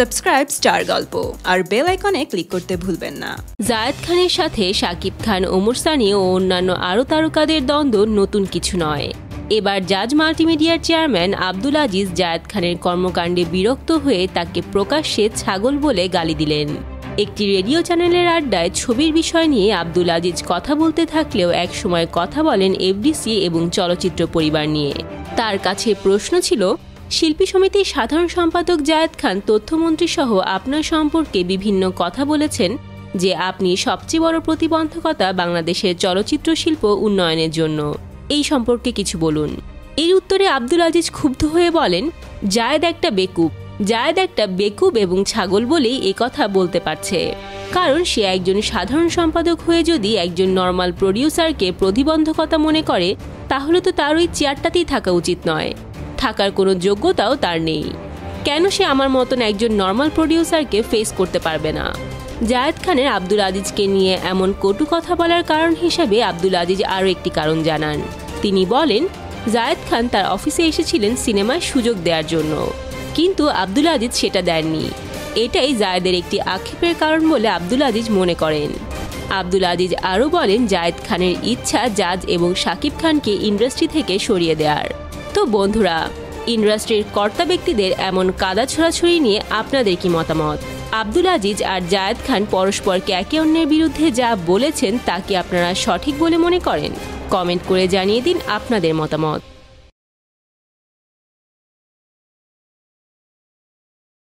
Subscribe star গল্প আর bell আইকনে click করতে ভুলবেন না। জায়েদ খানের সাথে শাকিব খান, ওমর সানি ও অন্যান্য আরও তারকাদের দ্বন্দ্ব নতুন কিছু নয়। এবার জাজ মাল্টিমিডিয়ার চেয়ারম্যান আব্দুল আজিজ জায়েদ খানের কর্মকাণ্ডে বিরক্ত হয়ে তাকে প্রকাশ্যে ছাগল বলে গালি দিলেন। একটি রেডিও চ্যানেলের আড্ডায় ছবির বিষয় নিয়ে আব্দুল আজিজ কথা বলতে থাকলেও একসময় কথা বলেন এফডিসি এবং চলচ্চিত্র পরিবার নিয়ে। তার কাছে প্রশ্ন ছিল শিল্পী সমিতির সাধারণ সম্পাদক জায়েদ খান, তথ্যমন্ত্রী সহ আপনার সম্পর্কে বিভিন্ন কথা বলেছেন যে আপনি সবচেয়ে বড় প্রতিবন্ধকতা বাংলাদেশের চলচ্চিত্র শিল্প উন্নয়নের জন্য। এই সম্পর্কে কিছু বলুন। এর উত্তরে আব্দুল আজিজ ক্ষুব্ধ হয়ে বলেন, জায়েদ একটা বেকুব। জায়েদ একটা বেকুব এবং ছাগল বলেই এ কথা বলতে পারছে। কারণ সে একজন সাধারণ সম্পাদক হয়ে যদি একজন নর্মাল প্রডিউসারকে প্রতিবন্ধকতা মনে করে, তাহলে তো তার ওই চেয়ারটাতেই থাকা উচিত নয়। থাকার কোনো যোগ্যতাও তার নেই। কেন সে আমার মতন একজন নর্মাল প্রডিউসারকে ফেস করতে পারবে না? জায়েদ খানের আব্দুল আজিজকে নিয়ে এমন কটু কথা বলার কারণ হিসাবে আব্দুল আজিজ আরও একটি কারণ জানান। তিনি বলেন, জায়েদ খান তার অফিসে এসেছিলেন সিনেমায় সুযোগ দেওয়ার জন্য। কিন্তু আব্দুল আজিজ সেটা দেননি। এটাই জায়েদের একটি আক্ষেপের কারণ বলে আব্দুল আজিজ মনে করেন। আব্দুল আজিজ আরও বলেন, জায়েদ খানের ইচ্ছা জাজ এবং শাকিব খানকে ইন্ডাস্ট্রি থেকে সরিয়ে দেওয়ার তো বন্ধুরা, ইন্ডাস্ট্রির কর্তা ব্যক্তিদের এমন কাদা ছোড়াছড়ি নিয়ে আপনাদের কি মতামত? আব্দুল আজিজ আর জায়েদ খান পরস্পরকে একে অন্যের বিরুদ্ধে যা বলেছেন তা কি আপনারা সঠিক বলে মনে করেন? কমেন্ট করে জানিয়ে দিন আপনাদের মতামত।